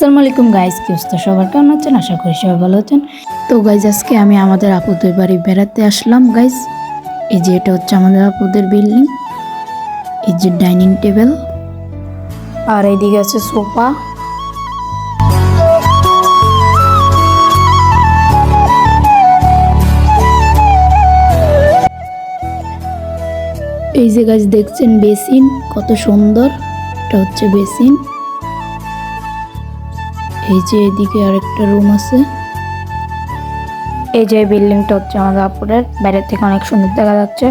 আসসালামু আলাইকুম গাইজ কি অবস্থা? সবার কেমন আছেন? আশা করি সবাই ভালো আছেন। তো গাইজ আজকে আমি আমাদের আপুদের বাড়ি বেড়াতে আসলাম গাইজ এই যে এটা হচ্ছে আমাদের আপুদের বিল্ডিং। এই যে ডাইনিং টেবিল। আর এইদিকে আছে সোফা। এই যে গাছ দেখছেন বেসিন? কত সুন্দর। এটা হচ্ছে বেসিন। এই যে এদিকে আরেকটা রুম আছে। এই যে বিল্ডিংটা হচ্ছে আমাদের আপুরের, বাইরের থেকে অনেক সুন্দর দেখা যাচ্ছে।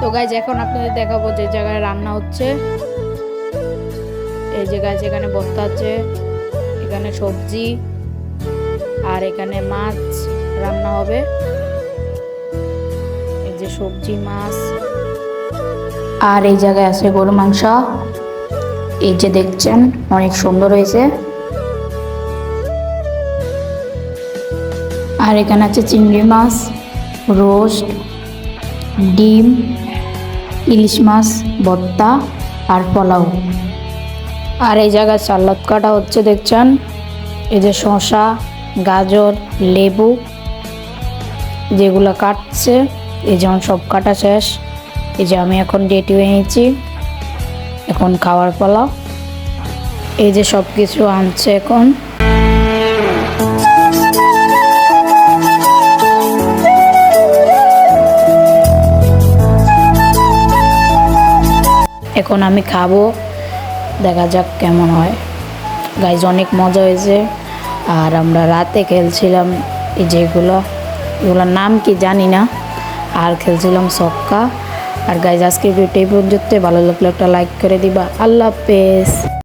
তো গাইজ এখন আপনাদের দেখাবো যে জায়গায় রান্না হচ্ছে। এই যে গাছ এখানে বস্তা আছে, এখানে সবজি, আর এখানে মাছ রান্না হবে। সবজি, মাছ। আর এই জায়গায় আছে গরু মাংস। এই যে দেখছেন, অনেক সুন্দর হয়েছে। আর এখানে আছে চিংড়ি মাছ, রোস্ট, ডিম, ইলিশ মাছ, ভর্তা আর পোলাও। আর এই জায়গায় সালাদ কাটা হচ্ছে, দেখছেন? এই যে শসা, গাজর, লেবু যেগুলো কাটছে। এই যেমন সব কাটা শেষ। এই যে আমি এখন রেডি হয়ে নিয়েছি এখন খাওয়ার পালা। এই যে সব কিছু আনছে এখন। এখন আমি খাব। দেখা যাক কেমন হয়। গাইজ অনেক মজা হয়েছে। আর আমরা রাতে খেলছিলাম এই যেগুলো। এগুলোর নাম কি জানি না। আর খেলছিলাম সক্কা। আর গাইজ আজকে ভিডিওটা পর্যন্ত ভালো লাগলে একটা লাইক করে দিবা। আল্লাহ হাফেজ।